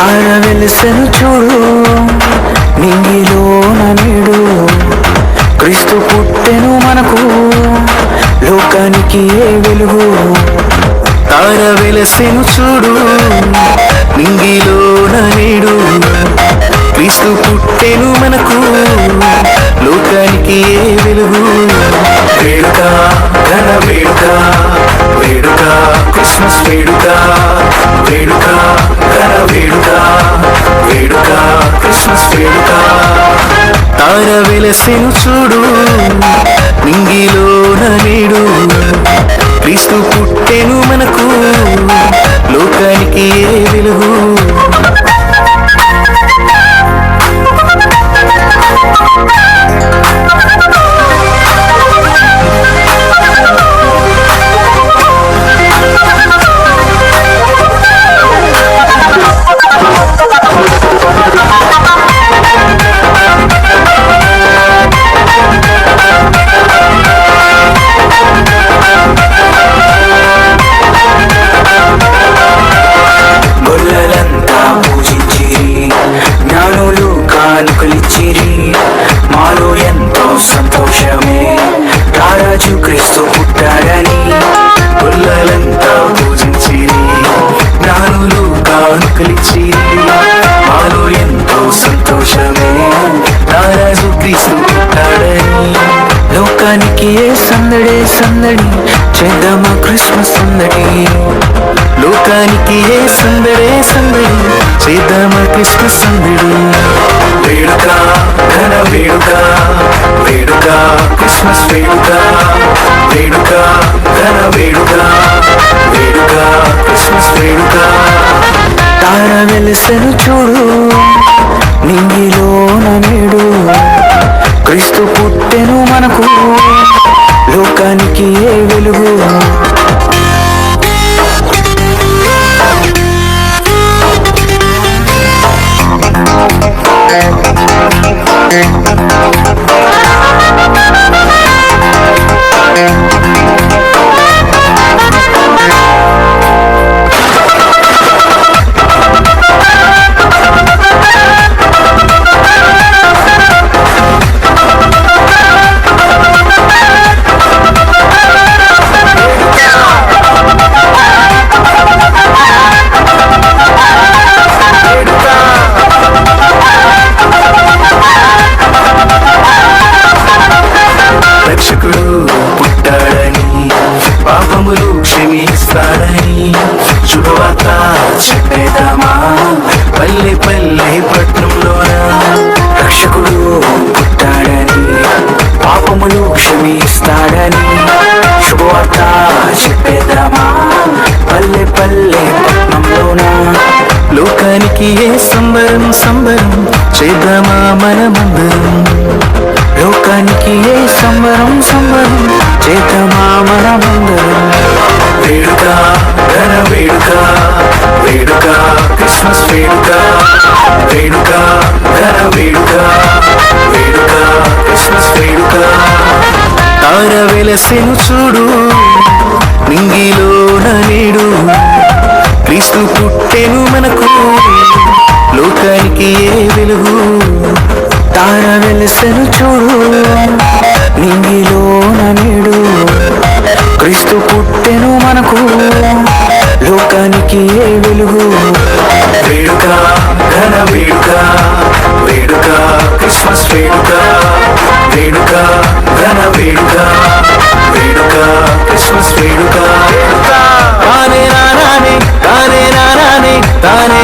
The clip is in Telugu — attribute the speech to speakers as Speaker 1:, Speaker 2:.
Speaker 1: తార వెలిసెను చూడు నింగిలోన నీడు. క్రీస్తు పుట్టెను మనకు లోకానికి ఏ వెలుగు? తార వెలసెను చూడు నింగిలోన నీడు. క్రీస్తు పుట్టెను మనకు లోకానికి ఏ వెలుగు? వేడుక ఘన వేడుక. క్రిస్మస్ తార చూడు నింగిలోన నేడు క్రీస్తు పుట్టెను మనకు లోకానికి ఏ చేద్దామా క్రిస్మస్ సందడి వేడుక ఘన వేడుక వేడుక క్రిస్మస్ వేడుక వేడుక ఘన వేడుక వేడుక క్రిస్మస్ వేడుక తార వెలిసెను చూడు నింగిలోన నేడు క్రీస్తు పుట్టెను మనకు లోకానికి ఏ వెలుగు పల్లె రక్షకుడు పుట్టాడని పాపములు క్షమిస్తాడని శుభవార్త చెప్పేద్దామా పల్లె పల్లె పట్నంలోనా? లోకానికి ఏ సంబరం సంబరం చేద్దామా మనమందరం? లోకానికి ఏ సంబరం సంబరం చేద్దామా మనమందరం? వేడుక వెలసెను చూడు నింగిలోన నీడు. క్రీస్తు పుట్టెను మనకు లోకానికి ఏ వెలుగు? తార వెలసెను చూడు నింగిలోన నేడు. క్రీస్తు పుట్టెను మనకు లోకానికి ఏ వెలుగు? వేడుక ఘన వేడుక వేడుక క్రిస్మస్ వేడుక వేడుక ఘన వేడుక. క్రిస్మస్ వేడుక. తానే రానే తానే రానే తానే